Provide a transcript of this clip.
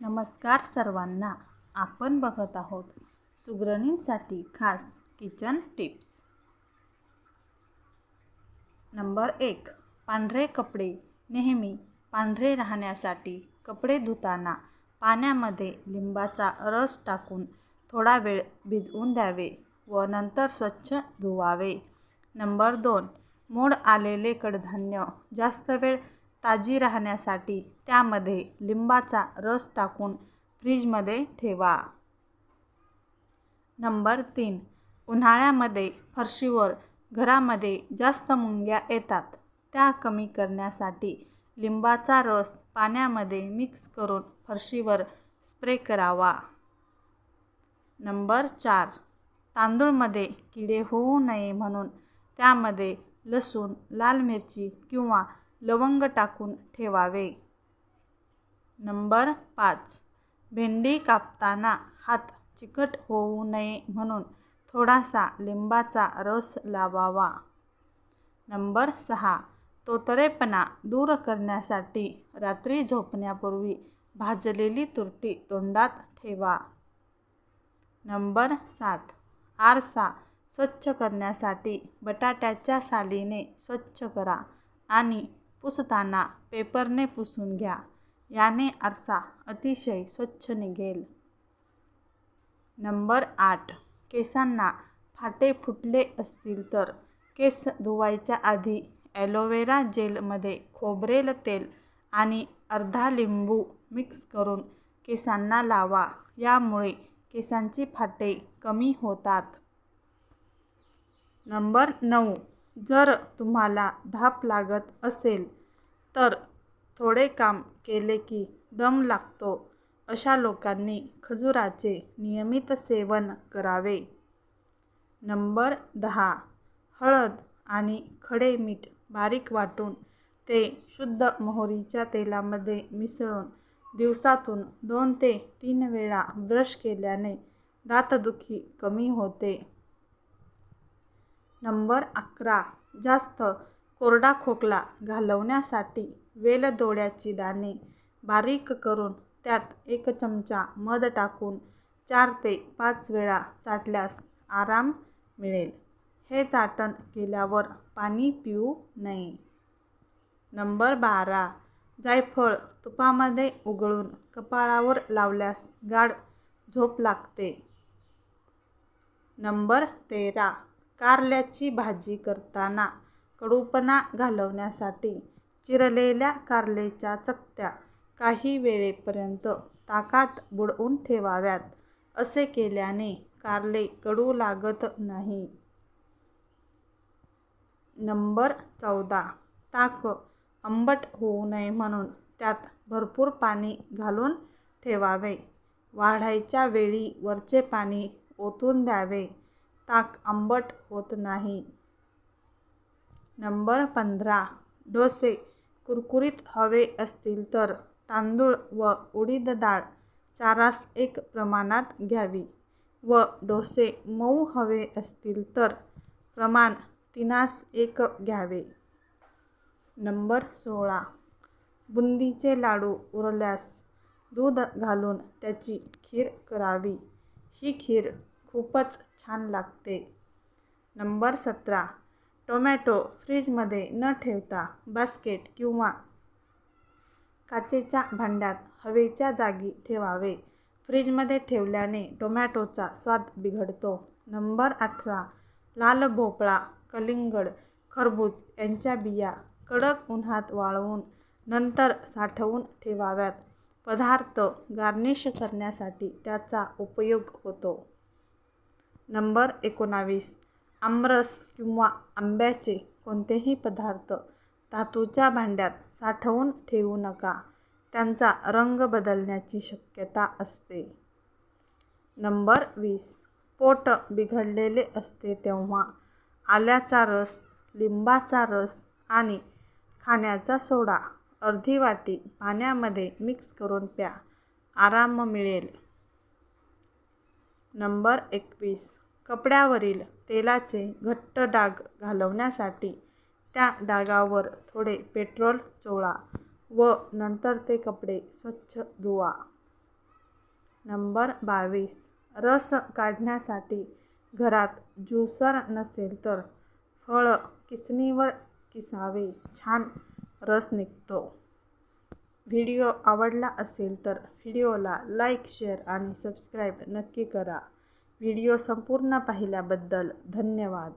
नमस्कार सर्वांना. आपण बघत आहोत सुगरणींसाठी खास किचन टिप्स. नंबर एक पांढरे कपडे. नेहमी पांढरे राहण्यासाठी कपडे धुताना पाण्यामध्ये लिंबाचा रस टाकून थोडा वेळ भिजवून द्यावे व नंतर स्वच्छ धुवावे. नंबर दोन मोड आलेले कडधान्य. जास्त वेळ ताजी राहण्यासाठी त्यामध्ये लिंबाचा रस टाकून फ्रीजमध्ये ठेवा. नंबर तीन. उन्हाळ्यामध्ये फरशीवर घरामध्ये जास्त मुंग्या येतात. त्या कमी करण्यासाठी लिंबाचा रस पाण्यामध्ये मिक्स करून फरशीवर स्प्रे करावा. नंबर चार. तांदूळमध्ये किडे होऊ नये म्हणून त्यामध्ये लसूण लाल मिरची किंवा लवंग टाकून ठेवावे. नंबर पाच. भेंडी कापताना हात चिकट होऊ नये म्हणून थोडासा लिंबाचा रस लावावा. नंबर सहा. तोतरेपणा दूर करण्यासाठी रात्री झोपण्यापूर्वी भाजलेली तुरटी तोंडात ठेवा. नंबर सात. आरसा स्वच्छ करण्यासाठी बटाट्याच्या सालीने स्वच्छ करा आणि पुसताना पेपरने पुसून घ्या. याने आरसा अतिशय स्वच्छ निघेल. नंबर आठ. केसांना फाटे फुटले असतील तर केस धुवायच्या आधी ॲलोवेरा जेलमध्ये खोबरेल तेल आणि अर्धा लिंबू मिक्स करून केसांना लावा. यामुळे केसांची फाटे कमी होतात. नंबर नऊ. जर तुम्हाला धाप लागत असेल तर थोडे काम केले की दम लागतो. अशा लोकांनी खजुराचे नियमित सेवन करावे. नंबर दहा. हळद आणि खडे मीठ बारीक वाटून ते शुद्ध मोहरीच्या तेलामध्ये मिसळून दिवसातून दोन ते तीन वेळा ब्रश केल्याने दातदुखी कमी होते. नंबर अकरा. जास्त कोरडा खोकला घालवण्यासाठी वेलदोड्याची दाणे बारीक करून त्यात एक चमचा मध टाकून चार ते पाच वेळा चाटल्यास आराम मिळेल. हे चाटण केल्यावर पाणी पिऊ नये. नंबर बारा. जायफळ तुपामध्ये उगळून कपाळावर लावल्यास गाढ झोप लागते. नंबर तेरा. कारल्याची भाजी करताना कडूपणा घालवण्यासाठी चिरलेल्या कारल्याच्या चकत्या काही वेळेपर्यंत ताकात बुडवून ठेवाव्यात असे केल्याने कारले कडू लागत नाही. नंबर चौदा. ताक आंबट होऊ नये म्हणून त्यात भरपूर पाणी घालून ठेवावे. वाढायच्या वेळी वरचे पाणी ओतून द्यावे. ताक आंबट होत नाही. नंबर पंधरा. डोसे कुरकुरीत हवे असतील तर तांदूळ व उडीद डाळ चारास एक प्रमाणात घ्यावी व डोसे मऊ हवे असतील तर प्रमाण तिनास एक घ्यावे. नंबर सोळा. बुंदीचे लाडू उरल्यास दूध घालून त्याची खीर करावी. ही खीर खूपच छान लागते. नंबर सतरा. टोमॅटो फ्रीजमध्ये न ठेवता बास्केट किंवा काचेच्या भांड्यात हवेच्या जागी ठेवावे. फ्रीजमध्ये ठेवल्याने टोमॅटोचा स्वाद बिघडतो. नंबर अठरा. लाल भोपळा कलिंगड खरबूज यांच्या बिया कडक उन्हात वाळवून नंतर साठवून ठेवाव्यात. पदार्थ गार्निश करण्यासाठी त्याचा उपयोग होतो. नंबर एकोणावीस. आमरस किंवा आंब्याचे कोणतेही पदार्थ धातूच्या भांड्यात साठवून ठेवू नका. त्यांचा रंग बदलण्याची शक्यता असते. नंबर वीस. पोट बिघडलेले असते तेव्हा आल्याचा रस लिंबाचा रस आणि खाण्याचा सोडा अर्धी वाटी पाण्यामध्ये मिक्स करून प्या. आराम मिळेल. नंबर एकवीस. कपड्यावरील तेलाचे घट्ट डाग घालवण्यासाठी त्या डागावर थोडे पेट्रोल चोळा व नंतर ते कपडे स्वच्छ धुवा. नंबर बावीस. रस काढण्यासाठी घरात ज्युसर नसेल तर फळं किसणीवर किसावे छान रस निघतो. व्हिडिओ आवडला असेल तर व्हिडिओला लाईक शेअर आणि सबस्क्राईब नक्की करा. व्हिडिओ संपूर्ण पाहिल्याबद्दल धन्यवाद.